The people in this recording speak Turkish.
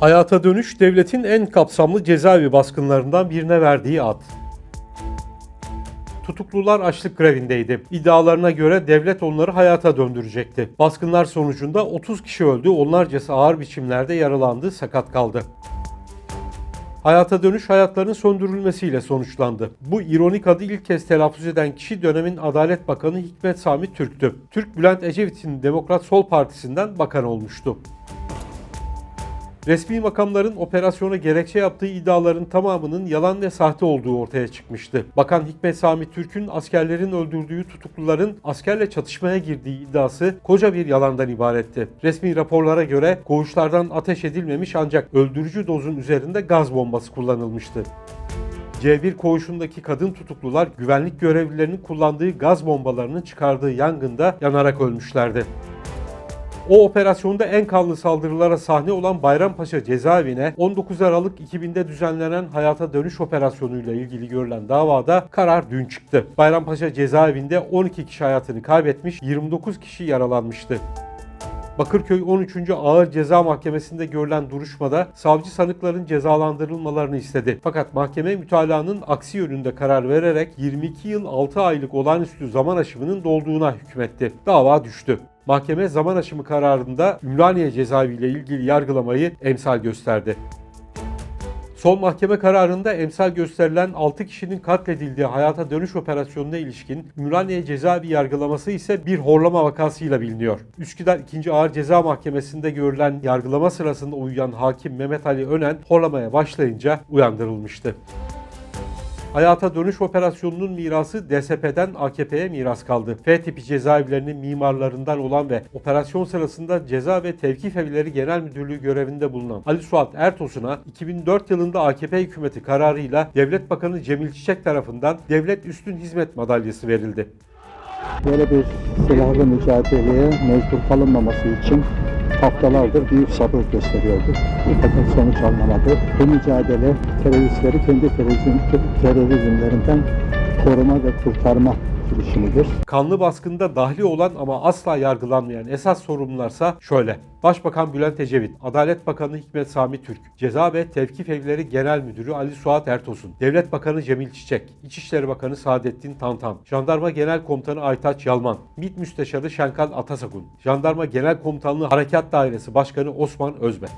Hayata dönüş devletin en kapsamlı cezaevi baskınlarından birine verdiği ad. Tutuklular açlık grevindeydi. İddialarına göre devlet onları hayata döndürecekti. Baskınlar sonucunda 30 kişi öldü, onlarcası ağır biçimlerde yaralandı, sakat kaldı. Hayata dönüş hayatlarının söndürülmesiyle sonuçlandı. Bu ironik adı ilk kez telaffuz eden kişi dönemin Adalet Bakanı Hikmet Sami Türk'tü. Türk Bülent Ecevit'in Demokrat Sol Partisi'nden bakan olmuştu. Resmi makamların operasyona gerekçe yaptığı iddiaların tamamının yalan ve sahte olduğu ortaya çıkmıştı. Bakan Hikmet Sami Türk'ün askerlerin öldürdüğü tutukluların askerle çatışmaya girdiği iddiası koca bir yalandan ibaretti. Resmi raporlara göre koğuşlardan ateş edilmemiş ancak öldürücü dozun üzerinde gaz bombası kullanılmıştı. C1 koğuşundaki kadın tutuklular güvenlik görevlilerinin kullandığı gaz bombalarının çıkardığı yangında yanarak ölmüşlerdi. O operasyonda en kanlı saldırılara sahne olan Bayrampaşa cezaevine 19 Aralık 2000'de düzenlenen hayata dönüş operasyonuyla ilgili görülen davada karar dün çıktı. Bayrampaşa cezaevinde 12 kişi hayatını kaybetmiş, 29 kişi yaralanmıştı. Bakırköy 13. Ağır Ceza Mahkemesi'nde görülen duruşmada savcı sanıkların cezalandırılmalarını istedi. Fakat mahkeme mütalaanın aksi yönünde karar vererek 22 yıl 6 aylık olağanüstü zaman aşımının dolduğuna hükmetti. Dava düştü. Mahkeme zaman aşımı kararında Ümraniye cezaevi ile ilgili yargılamayı emsal gösterdi. Son mahkeme kararında emsal gösterilen 6 kişinin katledildiği hayata dönüş operasyonuna ilişkin Ümraniye cezaevi yargılaması ise bir horlama vakasıyla biliniyor. Üsküdar 2. Ağır Ceza Mahkemesi'nde görülen yargılama sırasında uyuyan hakim Mehmet Ali Önen horlamaya başlayınca uyandırılmıştı. Hayata dönüş operasyonunun mirası DSP'den AKP'ye miras kaldı. F tipi cezaevlerinin mimarlarından olan ve operasyon sırasında Ceza ve Tevkif Evleri Genel Müdürlüğü görevinde bulunan Ali Suat Ertosun'a 2004 yılında AKP hükümeti kararıyla Devlet Bakanı Cemil Çiçek tarafından Devlet Üstün Hizmet Madalyası verildi. Böyle bir silahlı mücadeleye mecbur kalınmaması için haftalardır büyük sabır gösteriyorduk. Fakat sonuç alınamadı. Bu mücadele teröristleri kendi terörizm, terörizmlerinden koruma ve kurtarma girişimidir. Kanlı baskında dahli olan ama asla yargılanmayan esas sorumlularsa şöyle. Başbakan Bülent Ecevit, Adalet Bakanı Hikmet Sami Türk, Ceza ve Tevkif Evleri Genel Müdürü Ali Suat Ertosun, Devlet Bakanı Cemil Çiçek, İçişleri Bakanı Saadettin Tantan, Jandarma Genel Komutanı Aytaç Yalman, MİT Müsteşarı Şenkal Atasagun, Jandarma Genel Komutanlığı Harekat Dairesi Başkanı Osman Özbek.